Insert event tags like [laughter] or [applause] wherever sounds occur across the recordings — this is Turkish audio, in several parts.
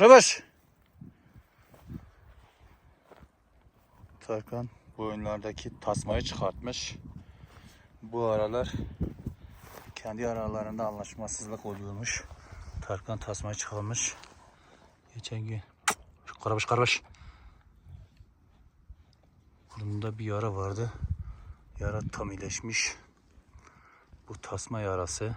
Röbaş. Tarkan bu oyunlardaki tasmayı çıkartmış. Bu aralar kendi aralarında anlaşmazsızlık oluyormuş. Tarkan tasmayı çıkarmış. Geçen gün karabaş karabaş. Burnunda bir yara vardı. Yara tam iyileşmiş. Bu tasma yarası.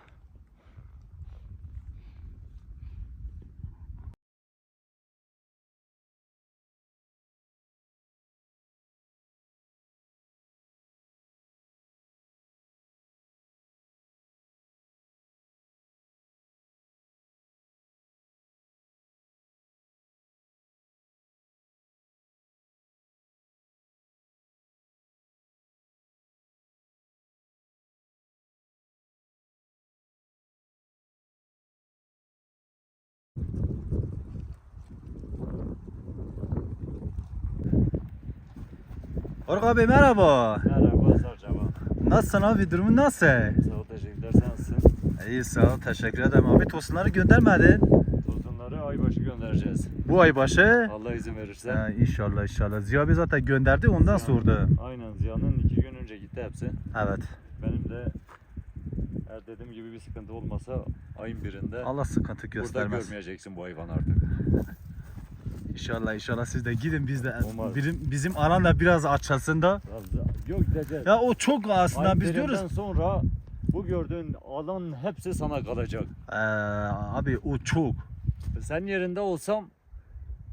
Ork abi merhaba. Merhaba Sarcaba. Nasılsın abi? Durumun nasıl? Sağ ol teşekkürler sen nasılsın? İyi sağ ol. Teşekkür ederim abi. Tosunları göndermedin. Tosunları aybaşı göndereceğiz. Bu ay başı. Allah izin verirse. Ha, inşallah inşallah. Ziya abi zaten gönderdi ondan Ziya- sordu. Aynen Ziya'nın iki gün önce gitti hepsi. Evet. Benim de eğer dediğim gibi bir sıkıntı olmasa ayın birinde Allah sıkıntı burada göstermez. görmeyeceksin bu hayvanı artık. [laughs] İnşallah inşallah siz de gidin biz de Umarım. bizim, bizim alan da biraz açılsın da. Yok gideceğiz. Ya o çok aslında biz diyoruz. sonra bu gördüğün alan hepsi sana kalacak. Ee, abi o çok. Sen yerinde olsam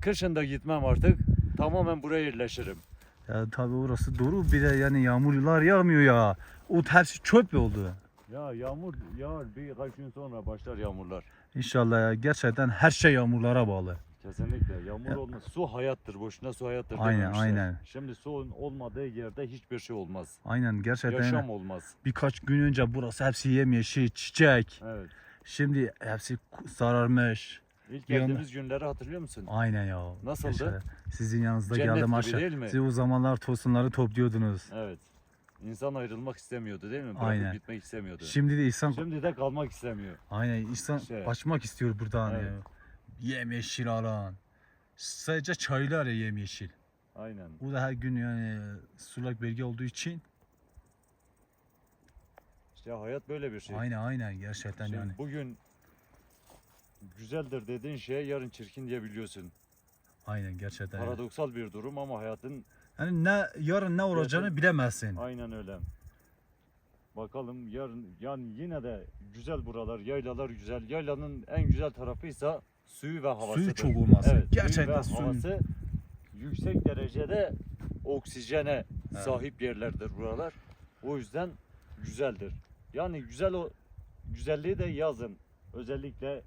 kışın da gitmem artık. Tamamen buraya yerleşirim. Ya tabii orası doğru bir de yani yağmurlar yağmıyor ya. O hepsi çöp oldu. Ya yağmur yağar birkaç gün sonra başlar yağmurlar. İnşallah ya gerçekten her şey yağmurlara bağlı. Kesinlikle. Yağmur Ya- olmaz. Su hayattır. Boşuna su hayattır Aynen, dememişler. aynen. Şimdi suyun olmadığı yerde hiçbir şey olmaz. Aynen gerçekten Yaşam olmaz. birkaç gün önce burası hepsi yemyeşil, çiçek. Evet. Şimdi hepsi sararmış. İlk Bir geldiğimiz günleri hatırlıyor musun? Aynen ya. Nasıldı? Gerçekten. Sizin yanınızda Cennet geldim aşağı. Siz o zamanlar tosunları topluyordunuz. Evet. İnsan ayrılmak istemiyordu değil mi? Bırakıp Aynen. gitmek istemiyordu. Şimdi de insan Şimdi de kalmak istemiyor. aynen insan Şey. kaçmak istiyor buradan Evet. ya. Yemyeşil alan. Sadece çaylar ya yemyeşil. Aynen. O da her gün yani sulak bölge olduğu için İşte hayat böyle bir şey. aynen aynen gerçekten Şimdi yani. Bugün güzeldir dediğin şeye yarın çirkin diyebiliyorsun. Aynen gerçekten. Paradoksal bir durum ama hayatın Yani ne yarın ne olacağını Gerçekten- bilemezsin. Aynen öyle. Bakalım yarın yani yine de güzel buralar, yaylalar güzel. Yaylanın en güzel tarafıysa suyu ve havası. Suyu çok olması. Evet, Gerçekten suyu ve havası yüksek derecede oksijene Evet. sahip yerlerdir buralar. O yüzden güzeldir. Yani güzel o güzelliği de yazın. Özellikle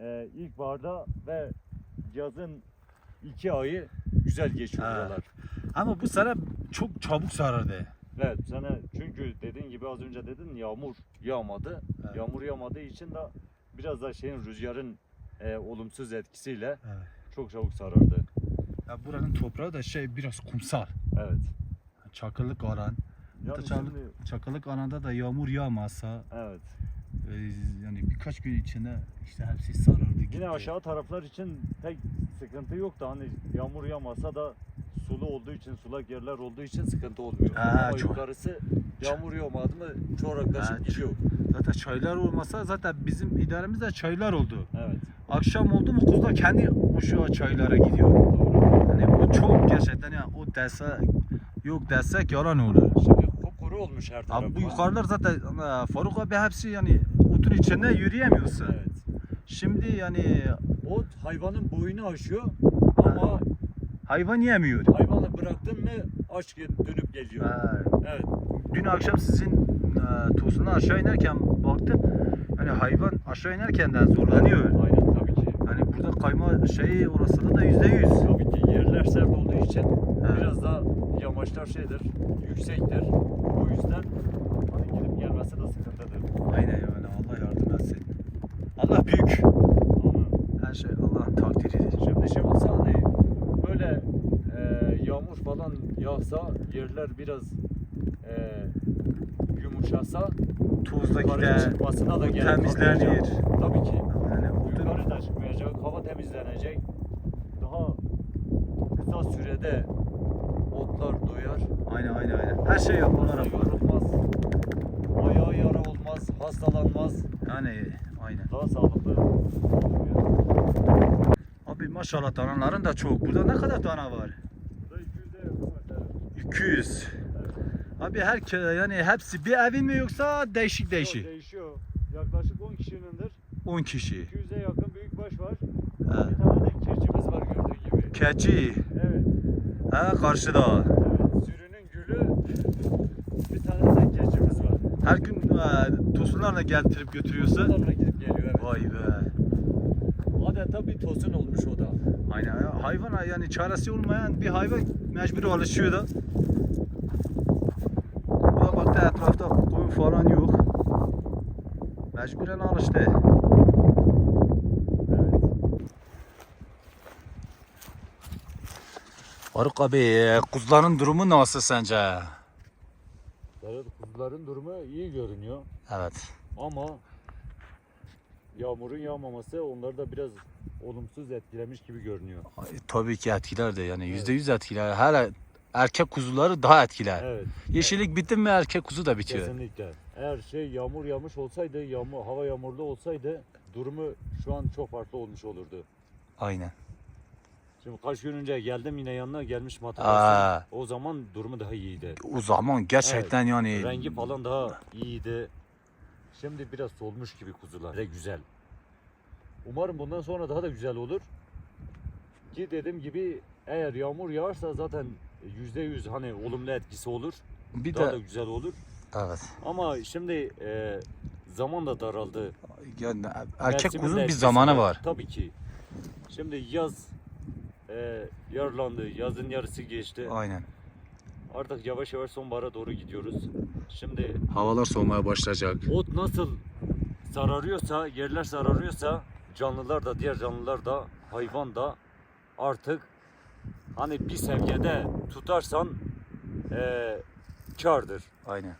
e, ilkbaharda ve yazın iki ayı güzel geçiyor Ha. buralar. Ama bu sene çok çabuk sarardı. Evet sana çünkü dediğin gibi az önce dedin yağmur yağmadı. Evet. Yağmur yağmadığı için de biraz da şeyin rüzgarın e, olumsuz etkisiyle Evet. çok çabuk sarardı. Ya buranın toprağı da şey biraz kumsal. Evet. Çakırlık alan. Yani Çakırlık, şimdi, çakırlık alanda da yağmur yağmasa evet. e, yani birkaç gün içinde işte hepsi sarardı gitti. Yine aşağı taraflar için pek sıkıntı yoktu. Hani yağmur yağmasa da sulu olduğu için, sulak yerler olduğu için sıkıntı olmuyor. Ha, Ama çok- yukarısı yağmur yağmadı mı çoraklaşıp Ha, gidiyor. Zaten çaylar olmasa zaten bizim idaremizde çaylar oldu. Evet. Akşam oldu mu kuzlar kendi uşağı çaylara gidiyor. Doğru. Hani o çok gerçekten ya o dese yok desek yalan olur. Şimdi kupkuru olmuş her taraf. Abi bu yukarılar zaten e, Faruk abi hepsi yani otun içinde yürüyemiyorsun. Evet. Şimdi yani Ot hayvanın boyunu aşıyor ama hayvan yemiyor. hayvanı bıraktın mı gel- dönüp geliyor. Ha, Evet. dün akşam sizin e, tozuna aşağı inerken baktım. Hani hayvan aşağı inerken de zorlanıyor. Aynen tabii ki. Hani burada kayma şeyi olasılığı da yüzde yüz. Tabii ki yerler sert olduğu için Evet. biraz da yamaçlar şeydir, yüksektir. O yüzden hani gidip gelmesi de sıkıntıdır. Aynen yani Allah yardım etsin. Allah büyük. Ama Her şey Allah'ın takdiridir. şimdi şey olsa hani böyle e, yağmur falan yağsa yerler biraz e, yumuşasa Tuzdaki de çıkmasına da gerek temizlenir. Tabii ki. yani Yukarı da çıkmayacak, hava temizlenecek. Daha kısa sürede otlar doyar. Aynen aynen aynen. Her şey yapılır. Yorulmaz. Ayağı yara olmaz, hastalanmaz. Yani aynen. Daha sağlıklı. Abi maşallah danaların da çok. Burada ne kadar dana var? Burada 200'e yakın var. evet. 200. Abi her yani hepsi bir evin mi yoksa değişik Yok, değişik? Değişiyor. Yaklaşık 10 kişinindir. 10 kişi. 200'e yakın büyükbaş var. He. Bir tane de keçimiz var gördüğün gibi. Keçi. Evet. Ha karşıda. Evet. Sürünün gülü. Bir tane de keçimiz var. Her gün e, tosunlarla getirip götürüyorsa. Sonra gidip geliyor. Evet. Vay be. Adeta bir tosun olmuş o da. Aynen ya. Hayvana yani çaresi olmayan bir hayvan mecbur alışıyor da. Bu da baktı etrafta koyun falan yok. Mecburen alıştı. Evet. Faruk abi kuzuların durumu nasıl sence? Evet, kuzuların durumu iyi görünüyor. Evet. Ama yağmurun yağmaması onları da biraz olumsuz etkilemiş gibi görünüyor. Ay, Tabii ki etkiler de yani yüzde yüz etkiler. Her erkek kuzuları daha etkiler. Evet, Yeşillik bitti mi erkek kuzu da bitiyor. kesinlikle. Eğer şey yağmur yağmış olsaydı, yağmur, hava yağmurlu olsaydı durumu şu an çok farklı olmuş olurdu. Aynen. Şimdi kaç gün önce geldim yine yanına gelmiş Aa. hatırlarsın. O zaman durumu daha iyiydi. O zaman gerçekten yani Rengi falan daha iyiydi. Şimdi biraz solmuş gibi kuzular. Ve güzel. Umarım bundan sonra daha da güzel olur. Ki dediğim gibi eğer yağmur yağarsa zaten yüzde yüz hani olumlu etkisi olur. bir daha de da güzel olur. evet. Ama şimdi e, zaman da daraldı. Yani erkek kuzun bir zamanı var. Tabii ki. Şimdi yaz e, yarlandı. Yazın yarısı geçti. Aynen. Artık yavaş yavaş sonbahara doğru gidiyoruz. Şimdi Havalar soğumaya başlayacak. ot nasıl sararıyorsa, yerler sararıyorsa canlılar da diğer canlılar da hayvan da artık hani bir seviyede tutarsan eee kardır. Aynen.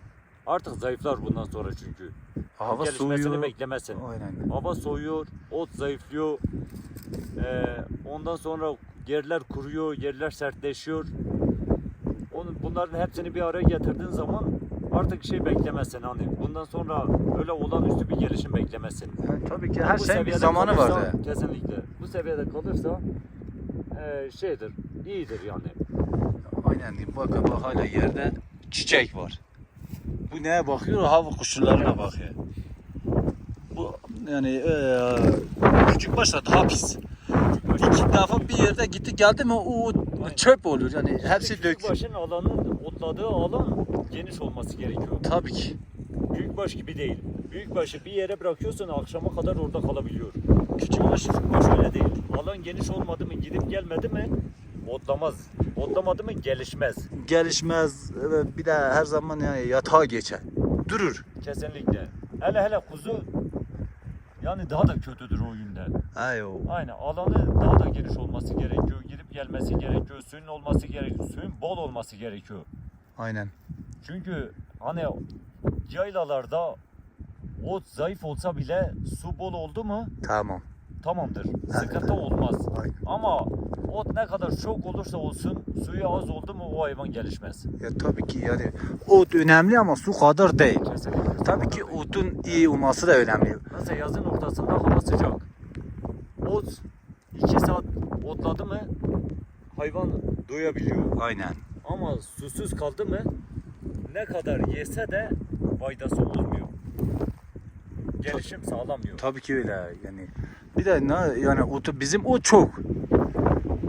Artık zayıflar bundan sonra çünkü. Hava Gelişmesini soğuyor. beklemezsin. Aynen. Hava soğuyor, ot zayıflıyor. Eee, ondan sonra yerler kuruyor, yerler sertleşiyor. Onun, bunların hepsini bir araya getirdiğin zaman artık şey beklemezsin hani. Bundan sonra öyle olağanüstü bir gelişim beklemezsin. Yani tabii ki Bu her şeyin bir seviyede zamanı kalırsa- vardı. Kesinlikle. Bu seviyede kalırsa eee, şeydir, iyidir yani. Aynen. Bakın bak hala yerde çiçek var. Bu neye bakıyor? Hava kuşlarına bakıyor. Bu yani eee küçük başta daha pis. İki defa bir yerde gitti geldi mi o çöp olur yani hepsi dök. Büyükbaşın alanın, otladığı alan geniş olması gerekiyor. Tabii ki. Büyükbaş gibi değil. Büyükbaşı bir yere bırakıyorsun akşama kadar orada kalabiliyor. Küçükbaş küçükbaş öyle değil. Alan geniş olmadı mı gidip gelmedi mi otlamaz. Otlamadı mı gelişmez. Gelişmez bir de her zaman yani yatağa geçer. Durur. Kesinlikle. Hele hele kuzu yani daha da kötüdür o yönden. Ay o. Aynen alanı daha da geniş olması gerekiyor. Gidip gelmesi gerekiyor. Suyun olması gerekiyor. Suyun bol olması gerekiyor. Aynen. Çünkü hani yaylalarda ot zayıf olsa bile su bol oldu mu Tamam. tamamdır. [laughs] Sıkıntı olmaz. Aynen. Ama ot ne kadar çok olursa olsun suyu az oldu mu o hayvan gelişmez. Ya tabii ki yani ot önemli ama su kadar değil. Kesinlikle. Tabii ki otun iyi olması da önemli. Mesela yazın ortasında hava sıcak. Ot 2 saat otladı mı hayvan doyabiliyor. Aynen. Ama susuz kaldı mı ne kadar yese de faydası olmuyor. Gelişim sağlamıyor. Tabii ki öyle yani. Bir de ne yani otu bizim o çok.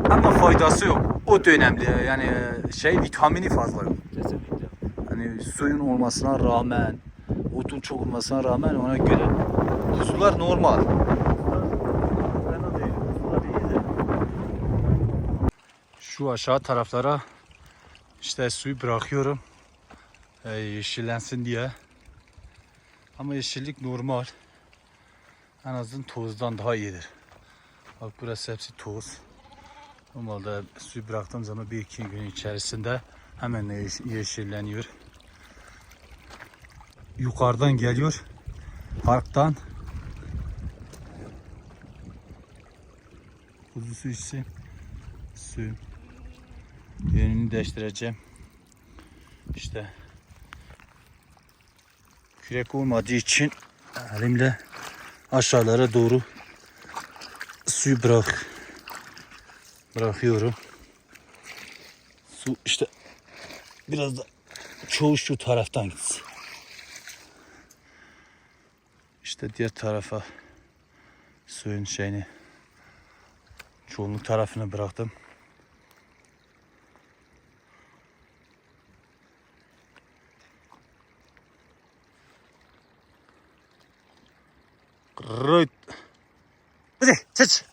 Ama faydası yok. Ot önemli yani şey vitamini fazla yok. Kesinlikle. Hani suyun olmasına rağmen, otun çok olmasına rağmen ona göre kuzular normal. Şu aşağı taraflara işte suyu bırakıyorum. Ee, yeşillensin diye. Ama yeşillik normal. En azından tozdan daha iyidir. Bak burası hepsi toz. Normalde suyu bıraktığım zaman bir iki gün içerisinde hemen yeş- yeşilleniyor. Yukarıdan geliyor. Parktan. su içsin. Suyun yönünü değiştireceğim. İşte kürek olmadığı için elimle aşağılara doğru suyu bırak bırakıyorum. Su işte biraz da çoğu şu taraftan gitsin. İşte diğer tarafa suyun şeyini çoğunluk tarafını bıraktım. Right. Hadi, çç.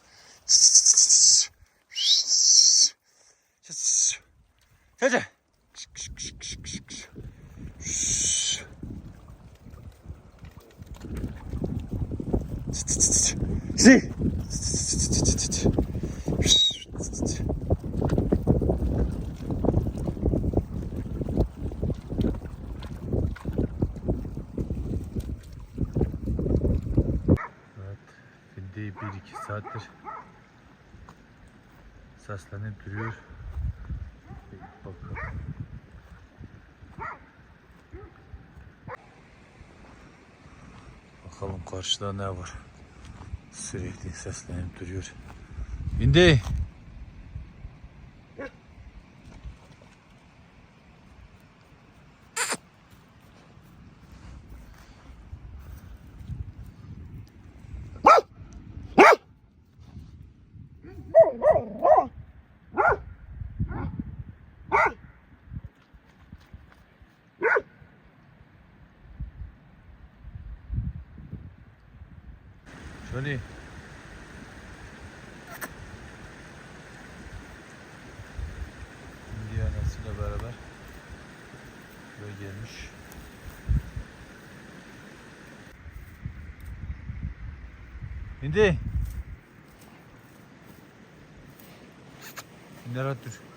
Hadi. Hadi. Evet, Findi bir iki saattir seslenip duruyor. Bakalım. Bakalım karşıda ne var. Sürekli seslenip duruyor. Findi. Johnny. Şimdi annesiyle beraber böyle gelmiş. Hindi. Rahat dur.